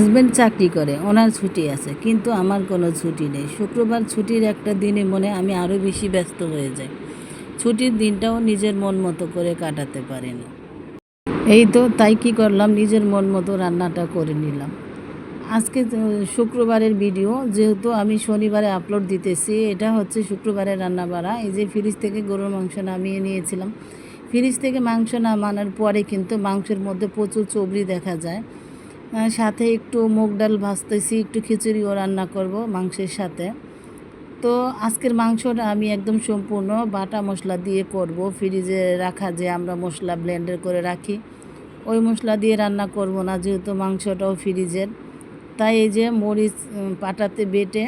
Husband চাকরি করে, ওনার ছুটি আছে, কিন্তু আমার কোনো ছুটি নেই। শুক্রবার ছুটির একটা দিনে মনে আমি আরও বেশি ব্যস্ত হয়ে যাই। ছুটির দিনটাও নিজের মন মতো করে কাটাতে পারি না। এই তো, তাই কি করলাম, নিজের মন মতো রান্নাটা করে নিলাম। আজকে শুক্রবারের ভিডিও যেহেতু আমি শনিবারে আপলোড দিতেছি, এটা হচ্ছে শুক্রবারের রান্না বাড়া এই যে ফ্রিজ থেকে গরুর মাংস নামিয়ে নিয়েছিলাম। ফ্রিজ থেকে মাংস নামানোর পরে কিন্তু মাংসের মধ্যে প্রচুর চবড়ি দেখা যায়। সাথে একটু মুগ ডাল ভাজতেছি, একটু খিচুড়িও রান্না করব মাংসের সাথে। তো আজকের মাংসটা আমি একদম সম্পূর্ণ বাটা মশলা দিয়ে করব। ফ্রিজে রাখা যে আমরা মশলা ব্লেন্ডার করে রাখি, ওই মশলা দিয়ে রান্না করব না, যেহেতু মাংসটাও ফ্রিজের। তাই এই যে মরিচ পাটাতে বেটে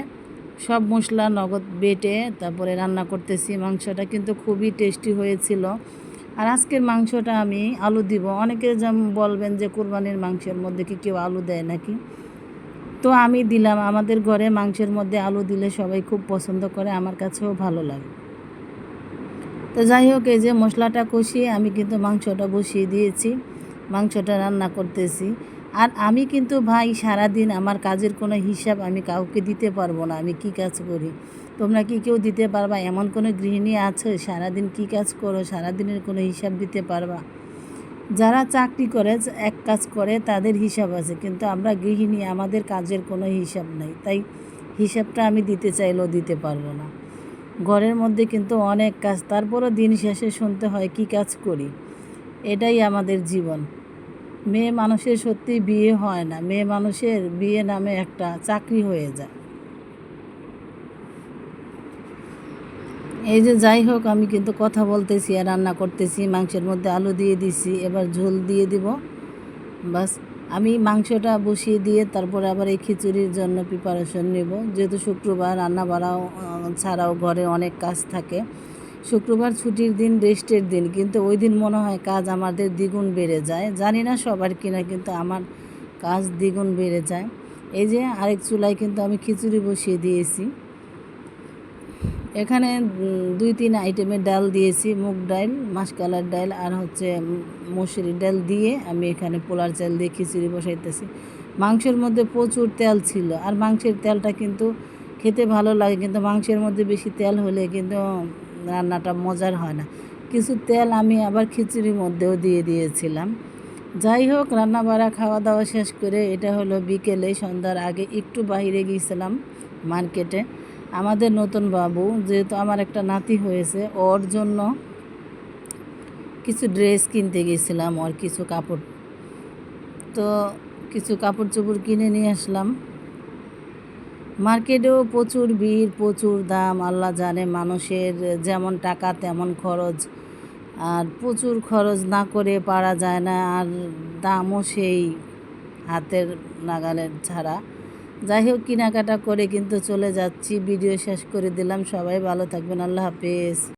সব মশলা, নগদ বেটে তারপরে রান্না করতেছি। মাংসটা কিন্তু খুবই টেস্টি হয়েছিল। আর আজকের মাংসটা আমি আলু দিব। অনেকে যেমন বলবেন যে কোরবানির মাংসের মধ্যে কি কেউ আলু দেয় নাকি? তো আমি দিলাম। আমাদের ঘরে মাংসের মধ্যে আলু দিলে সবাই খুব পছন্দ করে, আমার কাছেও ভালো লাগে। তো যাই হোক, এই যে মশলাটা কষিয়ে আমি কিন্তু মাংসটা বসিয়ে দিয়েছি। মাংসটা রান্না করতেছি। আর আমি কিন্তু ভাই সারাদিন আমার কাজের কোনো হিসাব আমি কাউকে দিতে পারব না, আমি কি কাজ করি? তোমরা কি কেউ দিতে পারবা? এমন কোনো গৃহিণী আছে, সারাদিন কি কাজ করো, সারাদিনের কোনো হিসাব দিতে পারবা? যারা চাকরি করে, এক কাজ করে, তাদের হিসাব আছে, কিন্তু আমরা গৃহিণী, আমাদের কাজের কোনো হিসাব নেই, তাই হিসাবটা আমি দিতে চাইলেও দিতে পারব না। ঘরের মধ্যে কিন্তু অনেক কাজ, তারপরও দিন শেষে শুনতে হয় কি কাজ করি? এটাই আমাদের জীবন। মেয়ে মানুষের সত্যি বিয়ে হয় না। মেয়ে মানুষের বিয়ে নামে একটা চাকরি হয়ে যায়। এই যে যাই হোক, আমি কিন্তু কথা বলতেছি আর রান্না করতেছি, মাংসের মধ্যে আলু দিয়ে দিছি, এবার ঝোল দিয়ে দিব। বাস, আমি মাংসটা বসিয়ে দিয়ে তারপরে আবার এই খিচুড়ির জন্য প্রিপারেশন নেব। যেহেতু শুক্রবার রান্না বাড়াও ছাড়াও ঘরে অনেক কাজ থাকে। শুক্রবার ছুটির দিন রেস্টের দিন কিন্তু ওই দিন মনে হয় কাজ আমাদের দ্বিগুণ বেড়ে যায়। জানি না সবার কিনা কিন্তু আমার কাজ দ্বিগুণ বেড়ে যায়। এই যে আরেক চুলায় কিন্তু আমি খিচুড়ি বসিয়ে দিয়েছি। এখানে দুই তিন আইটেমের ডাল দিয়েছি মুগ ডাল মাসকালার ডাল আর হচ্ছে উম, মসুরি ডাল দিয়ে আমি এখানে পোলার চাল দিয়ে খিচুড়ি বসাইতেছি। মাংসের মধ্যে প্রচুর তেল ছিল আর মাংসের তেলটা কিন্তু খেতে ভালো লাগে কিন্তু মাংসের মধ্যে বেশি তেল হলে কিন্তু রান্নাটা মজার হয় না। কিছু তেল আমি আবার খিচুড়ির মধ্যেও দিয়ে দিয়েছিলাম। যাই হোক রান্না বাড়া খাওয়া দাওয়া শেষ করে এটা হলো বিকেলে, সন্ধ্যার আগে একটু বাইরে গিয়েছিলাম মার্কেটে। আমাদের নতুন বাবু, যেহেতু আমার একটা নাতি হয়েছে, ওর জন্য কিছু ড্রেস কিনতে গেছিলাম ওর কিছু কাপড়। তো কিছু কাপড় চোপড় কিনে নিয়ে আসলাম। মার্কেটেও প্রচুর ভিড়, প্রচুর দাম, আল্লাহ জানে মানুষের যেমন টাকা তেমন খরচ। আর প্রচুর খরচ না করে পারা যায় না, আর দামও সেই হাতের নাগালের ছাড়া। যাই হোক, কেনাকাটা করে কিন্তু চলে যাচ্ছি। ভিডিও শেষ করে দিলাম। সবাই ভালো থাকবেন। আল্লাহ হাফেজ।